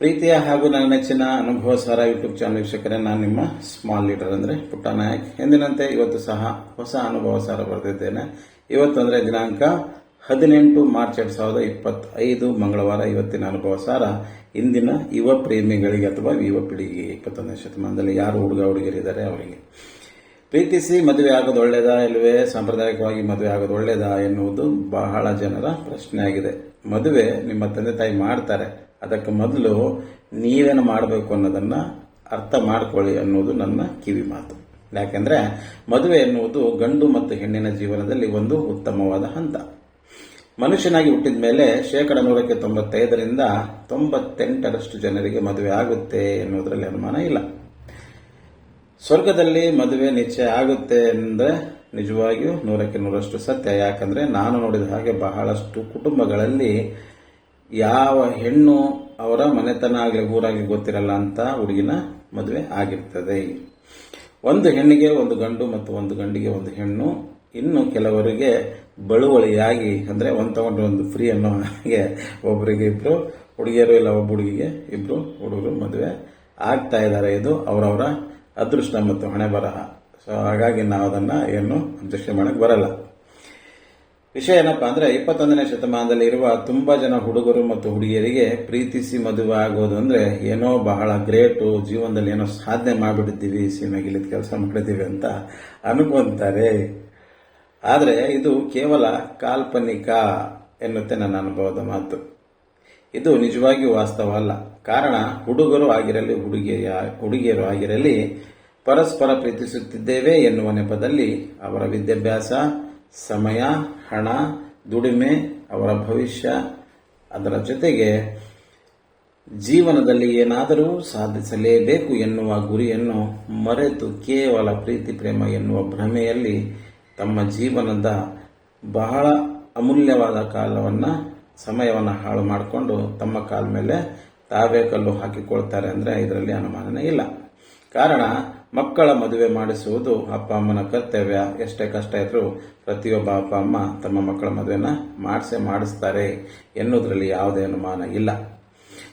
ಪ್ರೀತಿಯ ಹಾಗೂ ನನ್ನ ನೆಚ್ಚಿನ ಅನುಭವ ಸಾರ ಯೂಟ್ಯೂಬ್ ಚಾನಲ್ ವೀಕ್ಷಕರೇ, ನಾನು ನಿಮ್ಮ ಸ್ಮಾಲ್ ಲೀಡರ್ ಅಂದರೆ ಪುಟ್ಟ ನಾಯಕ್. ಎಂದಿನಂತೆ ಇವತ್ತು ಸಹ ಹೊಸ ಅನುಭವ ಸಾರ ಬರೆದಿದ್ದೇನೆ. ಇವತ್ತು ಅಂದರೆ ದಿನಾಂಕ ಹದಿನೆಂಟು ಮಾರ್ಚ್ ಎರಡು ಸಾವಿರದ ಇಪ್ಪತ್ತೈದು, ಮಂಗಳವಾರ ಇವತ್ತಿನ ಅನುಭವ ಸಾರ ಇಂದಿನ ಯುವ ಪ್ರೇಮಿಗಳಿಗೆ ಅಥವಾ ಯುವ ಪೀಳಿಗೆ ಇಪ್ಪತ್ತೊಂದನೇ ಶತಮಾನದಲ್ಲಿ ಯಾರು ಹುಡುಗ ಹುಡುಗಿಯರಿದ್ದಾರೆ ಅವರಿಗೆ. ಪ್ರೀತಿಸಿ ಮದುವೆ ಆಗೋದು ಒಳ್ಳೆಯದಾ ಇಲ್ಲವೇ ಸಾಂಪ್ರದಾಯಿಕವಾಗಿ ಮದುವೆ ಆಗೋದು ಒಳ್ಳೆಯದಾ ಎನ್ನುವುದು ಬಹಳ ಜನರ ಪ್ರಶ್ನೆ ಆಗಿದೆ ಮದುವೆ ನಿಮ್ಮ ತಂದೆ ತಾಯಿ ಮಾಡ್ತಾರೆ, ಅದಕ್ಕೆ ಮೊದಲು ನೀವೇನು ಮಾಡಬೇಕು ಅನ್ನೋದನ್ನ ಅರ್ಥ ಮಾಡ್ಕೊಳ್ಳಿ ಅನ್ನೋದು ನನ್ನ ಕಿವಿ ಮಾತು. ಯಾಕೆಂದ್ರೆ ಮದುವೆ ಎನ್ನುವುದು ಗಂಡು ಮತ್ತು ಹೆಣ್ಣಿನ ಜೀವನದಲ್ಲಿ ಒಂದು ಉತ್ತಮವಾದ ಹಂತ. ಮನುಷ್ಯನಾಗಿ ಹುಟ್ಟಿದ ಮೇಲೆ ಶೇಕಡ ನೂರಕ್ಕೆ ತೊಂಬತ್ತೈದರಿಂದ ತೊಂಬತ್ತೆಂಟರಷ್ಟು ಜನರಿಗೆ ಮದುವೆ ಆಗುತ್ತೆ ಎನ್ನುವುದರಲ್ಲಿ ಅನುಮಾನ ಇಲ್ಲ. ಸ್ವರ್ಗದಲ್ಲಿ ಮದುವೆ ನಿಶ್ಚಯ ಆಗುತ್ತೆ ಅಂದ್ರೆ ನಿಜವಾಗಿಯೂ ನೂರಕ್ಕೆ ನೂರಷ್ಟು ಸತ್ಯ. ಯಾಕಂದ್ರೆ ನಾನು ನೋಡಿದ ಹಾಗೆ ಬಹಳಷ್ಟು ಕುಟುಂಬಗಳಲ್ಲಿ ಯಾವ ಹೆಣ್ಣು ಅವರ ಮನೆತನ ಆಗಲಿ, ಊರಾಗಲಿ ಗೊತ್ತಿರಲ್ಲ ಅಂತ ಹುಡುಗಿನ ಮದುವೆ ಆಗಿರ್ತದೆ. ಒಂದು ಹೆಣ್ಣಿಗೆ ಒಂದು ಗಂಡು ಮತ್ತು ಒಂದು ಗಂಡಿಗೆ ಒಂದು ಹೆಣ್ಣು. ಇನ್ನು ಕೆಲವರಿಗೆ ಬಳುವಳಿಯಾಗಿ, ಅಂದ್ರೆ ಒಂದು ತಗೊಂಡು ಒಂದು ಫ್ರೀ ಅನ್ನೋ ಹಾಗೆ ಒಬ್ಬರಿಗೆ ಇಬ್ರು, ಹುಡುಗಿಯರು ಇಲ್ಲ ಒಬ್ಬ ಹುಡುಗಿಗೆ ಇಬ್ರು, ಹುಡುಗರು ಮದುವೆ ಆಗ್ತಾ ಇದ್ದಾರೆ. ಇದು ಅವರವರ ಅದೃಷ್ಟ ಮತ್ತು ಹಣೆ ಬರಹ ಸೊ ಹಾಗಾಗಿ ನಾವು ಅದನ್ನ ಏನು ಅಬ್ಜೆಕ್ಷನ್ ಮಾಡಕ್ ಬರಲ್ಲ. ವಿಷಯ ಏನಪ್ಪಾ ಅಂದ್ರೆ ಇಪ್ಪತ್ತೊಂದನೇ ಶತಮಾನದಲ್ಲಿ ಇರುವ ತುಂಬಾ ಜನ ಹುಡುಗರು ಮತ್ತು ಹುಡುಗಿಯರಿಗೆ ಪ್ರೀತಿಸಿ ಮದುವೆ ಆಗೋದು ಅಂದ್ರೆ ಏನೋ ಬಹಳ ಗ್ರೇಟು, ಜೀವನದಲ್ಲಿ ಏನೋ ಸಾಧನೆ ಮಾಡಿಬಿಟ್ಟಿದ್ದೀವಿ ಸೀಮೆಗಿಲಿದ ಕೆಲಸ ಮಾಡಿದ್ದೀವಿ ಅಂತ ಅನ್ಕೊಂತಾರೆ. ಆದರೆ ಇದು ಕೇವಲ ಕಾಲ್ಪನಿಕ ಎನ್ನುತ್ತೆ ನನ್ನ ಅನುಭವದ ಮಾತು. ಇದು ನಿಜವಾಗಿಯೂ ವಾಸ್ತವ ಅಲ್ಲ. ಕಾರಣ ಹುಡುಗರು ಆಗಿರಲಿ, ಹುಡುಗಿಯ, ಹುಡುಗಿಯರು ಆಗಿರಲಿ ಪರಸ್ಪರ ಪ್ರೀತಿಸುತ್ತಿದ್ದೇವೆ ಎನ್ನುವ ನೆಪದಲ್ಲಿ ಅವರ ವಿದ್ಯಾಭ್ಯಾಸ, ಸಮಯ, ಹಣ, ದುಡಿಮೆ, ಅವರ ಭವಿಷ್ಯ, ಅದರ ಜೊತೆಗೆ ಜೀವನದಲ್ಲಿ ಏನಾದರೂ ಸಾಧಿಸಲೇಬೇಕು ಎನ್ನುವ ಗುರಿಯನ್ನು ಮರೆತು ಕೇವಲ ಪ್ರೀತಿ, ಪ್ರೇಮ ಎನ್ನುವ ಭ್ರಮೆಯಲ್ಲಿ ತಮ್ಮ ಜೀವನದ ಬಹಳ ಅಮೂಲ್ಯವಾದ ಕಾಲವನ್ನು, ಸಮಯವನ್ನು ಹಾಳು ಮಾಡಿಕೊಂಡು ತಮ್ಮ ಕಾಲ ಮೇಲೆ ತಾವೇ ಕಲ್ಲು ಹಾಕಿಕೊಳ್ತಾರೆ ಅಂದರೆ ಇದರಲ್ಲಿ ಅನುಮಾನನೇ ಇಲ್ಲ. ಕಾರಣ ಮಕ್ಕಳ ಮದುವೆ ಮಾಡಿಸುವುದು ಅಪ್ಪ ಅಮ್ಮನ ಕರ್ತವ್ಯ. ಎಷ್ಟೇ ಕಷ್ಟ ಇದ್ರೂ ಪ್ರತಿಯೊಬ್ಬ ಅಪ್ಪ ಅಮ್ಮ ತಮ್ಮ ಮಕ್ಕಳ ಮದುವೆನ ಮಾಡಿಸೇ ಮಾಡಿಸ್ತಾರೆ ಎನ್ನುವುದರಲ್ಲಿ ಯಾವುದೇ ಅನುಮಾನ ಇಲ್ಲ.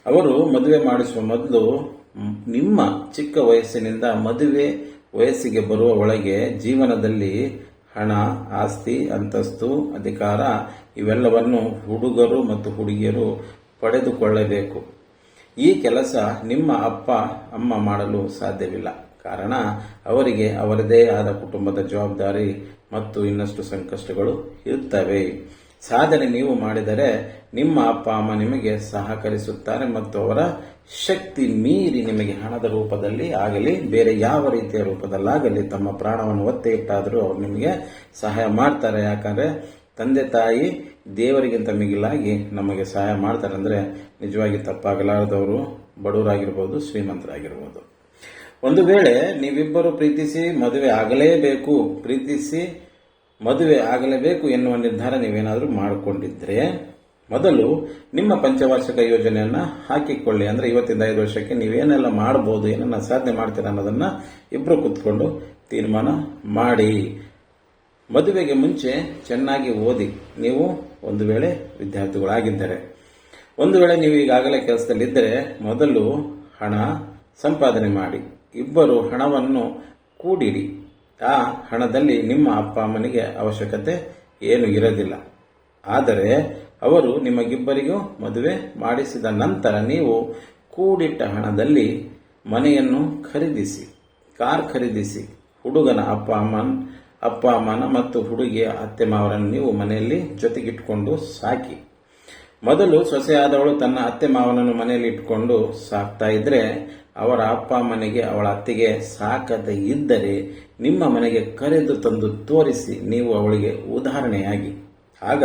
ಅವರು ಮದುವೆ ಮಾಡಿಸುವ ಮೊದಲು ನಿಮ್ಮ ಚಿಕ್ಕ ವಯಸ್ಸಿನಿಂದ ಮದುವೆ ವಯಸ್ಸಿಗೆ ಬರುವ ಒಳಗೆ ಜೀವನದಲ್ಲಿ ಹಣ, ಆಸ್ತಿ, ಅಂತಸ್ತು, ಅಧಿಕಾರ ಇವೆಲ್ಲವನ್ನು ಹುಡುಗರು ಮತ್ತು ಹುಡುಗಿಯರು ಪಡೆದುಕೊಳ್ಳಬೇಕು. ಈ ಕೆಲಸ ನಿಮ್ಮ ಅಪ್ಪ, ಅಮ್ಮ ಮಾಡಲು ಸಾಧ್ಯವಿಲ್ಲ. ಕಾರಣ ಅವರಿಗೆ ಅವರದೇ ಆದ ಕುಟುಂಬದ ಜವಾಬ್ದಾರಿ ಮತ್ತು ಇನ್ನಷ್ಟು ಸಂಕಷ್ಟಗಳು ಇರುತ್ತವೆ. ಸಾಧನೆ ನೀವು ಮಾಡಿದರೆ ನಿಮ್ಮ ಅಪ್ಪ, ಅಮ್ಮ ನಿಮಗೆ ಸಹಕರಿಸುತ್ತಾರೆ ಮತ್ತು ಅವರ ಶಕ್ತಿ ಮೀರಿ ನಿಮಗೆ ಹಣದ ರೂಪದಲ್ಲಿ ಆಗಲಿ, ಬೇರೆ ಯಾವ ರೀತಿಯ ರೂಪದಲ್ಲಾಗಲಿ ತಮ್ಮ ಪ್ರಾಣವನ್ನು ಒತ್ತೆ ಇಟ್ಟಾದರೂ ಅವರು ನಿಮಗೆ ಸಹಾಯ ಮಾಡ್ತಾರೆ. ಯಾಕಂದ್ರೆ ತಂದೆ, ತಾಯಿ ದೇವರಿಗಿಂತ ಮಿಗಿಲಾಗಿ ನಮಗೆ ಸಹಾಯ ಮಾಡ್ತಾರೆ. ಅಂದ್ರೆ ನಿಜವಾಗಿ ತಪ್ಪಾಗಲಾರದವರು, ಬಡವರಾಗಿರ್ಬೋದು, ಶ್ರೀಮಂತರಾಗಿರ್ಬೋದು. ಒಂದು ವೇಳೆ ನೀವಿಬ್ಬರು ಪ್ರೀತಿಸಿ ಮದುವೆ ಆಗಲೇಬೇಕು, ಪ್ರೀತಿಸಿ ಮದುವೆ ಆಗಲೇಬೇಕು ಎನ್ನುವ ನಿರ್ಧಾರ ನೀವೇನಾದರೂ ಮಾಡಿಕೊಂಡಿದ್ರೆ, ಮೊದಲು ನಿಮ್ಮ ಪಂಚವಾರ್ಷಿಕ ಯೋಜನೆಯನ್ನ ಹಾಕಿಕೊಳ್ಳಿ. ಅಂದ್ರೆ ಇವತ್ತಿಂದ ಐದು ವರ್ಷಕ್ಕೆ ನೀವೇನೆಲ್ಲ ಮಾಡಬಹುದು ಏನನ್ನ ಸಾಧನೆ ಮಾಡ್ತೀರಾ ಅನ್ನೋದನ್ನ ಇಬ್ಬರು ಕುತ್ಕೊಂಡು ತೀರ್ಮಾನ ಮಾಡಿ. ಮದುವೆಗೆ ಮುಂಚೆ ಚೆನ್ನಾಗಿ ಓದಿ. ನೀವು ಒಂದು ವೇಳೆ ವಿದ್ಯಾರ್ಥಿಗಳಾಗಿದ್ದರೆ. ಒಂದು ವೇಳೆ ನೀವು ಈಗಾಗಲೇ ಕೆಲಸದಲ್ಲಿದ್ದರೆ, ಮೊದಲು ಹಣ ಸಂಪಾದನೆ ಮಾಡಿ. ಇಬ್ಬರು ಹಣವನ್ನು ಕೂಡಿರಿ. ಆ ಹಣದಲ್ಲಿ ನಿಮ್ಮ ಅಪ್ಪ ಅಮ್ಮನಿಗೆ ಅವಶ್ಯಕತೆ ಏನು ಇರದಿಲ್ಲ. ಆದರೆ ಅವರು ನಿಮಗಿಬ್ಬರಿಗೂ ಮದುವೆ ಮಾಡಿಸಿದ ನಂತರ ನೀವು ಕೂಡಿಟ್ಟ ಹಣದಲ್ಲಿ ಮನೆಯನ್ನು ಖರೀದಿಸಿ, ಕಾರ್ ಖರೀದಿಸಿ. ಹುಡುಗನ ಅಪ್ಪ ಅಮ್ಮನ ಅಪ್ಪ ಅಮ್ಮನ ಮತ್ತು ಹುಡುಗಿಯ ಅತ್ತೆ ಮಾವರನ್ನು ನೀವು ಮನೆಯಲ್ಲಿ ಜೊತೆಗಿಟ್ಕೊಂಡು ಸಾಕಿ. ಮೊದಲು ಸೊಸೆಯಾದವಳು ತನ್ನ ಅತ್ತೆ ಮಾವನನ್ನು ಮನೆಯಲ್ಲಿ ಇಟ್ಕೊಂಡು ಸಾಕ್ತಾ ಇದ್ರೆ ಅವರ ಅಪ್ಪ ಮನೆಗೆ ಅವಳ ಅತ್ತಿಗೆ ಸಾಕತೆ ಇದ್ದರೆ ನಿಮ್ಮ ಮನೆಗೆ ಕರೆದು ತಂದು ತೋರಿಸಿ ನೀವು ಅವಳಿಗೆ ಉದಾಹರಣೆಯಾಗಿ. ಆಗ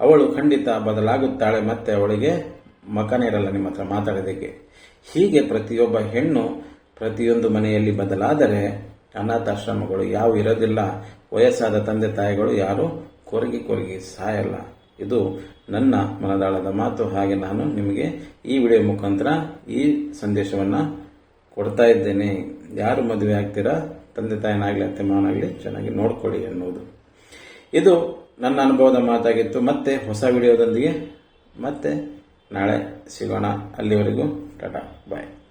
ಅವಳು ಖಂಡಿತ ಬದಲಾಗುತ್ತಾಳೆ ಮತ್ತೆ ಅವಳಿಗೆ ಮಕನೇ ಇರಲ್ಲ ನಿಮ್ಮ ಹತ್ರ ಮಾತಾಡೋದಕ್ಕೆ. ಹೀಗೆ ಪ್ರತಿಯೊಬ್ಬ ಹೆಣ್ಣು ಪ್ರತಿಯೊಂದು ಮನೆಯಲ್ಲಿ ಬದಲಾದರೆ ಅನಾಥಾಶ್ರಮಗಳು ಯಾವ ಇರೋದಿಲ್ಲ. ವಯಸ್ಸಾದ ತಂದೆ ತಾಯಿಗಳು ಯಾರು ಕೊರಗಿ ಕೊರಗಿ ಸಾಯಲ್ಲ. ಇದು ನನ್ನ ಮನದಾಳದ ಮಾತು. ಹಾಗೆ ನಾನು ನಿಮಗೆ ಈ ವಿಡಿಯೋ ಮುಖಾಂತರ ಈ ಸಂದೇಶವನ್ನ ಕೊಡ್ತಾ ಇದ್ದೇನೆ. ಯಾರು ಮದುವೆ ಆಗ್ತೀರಾ? ತಂದೆ ತಾಯಿನಾಗಲಿ, ಅತ್ತೆ ಮಾವನಾಗಲಿ ಚೆನ್ನಾಗಿ ನೋಡ್ಕೊಳ್ಳಿ ಎನ್ನುವುದು. ಇದು ನನ್ನ ಅನುಭವದ ಮಾತಾಗಿತ್ತು. ಮತ್ತೆ ಹೊಸ ವಿಡಿಯೋದೊಂದಿಗೆ ಮತ್ತೆ ನಾಳೆ ಸಿಗೋಣ. ಅಲ್ಲಿವರೆಗೂ ಟಾಟಾ, ಬಾಯ್.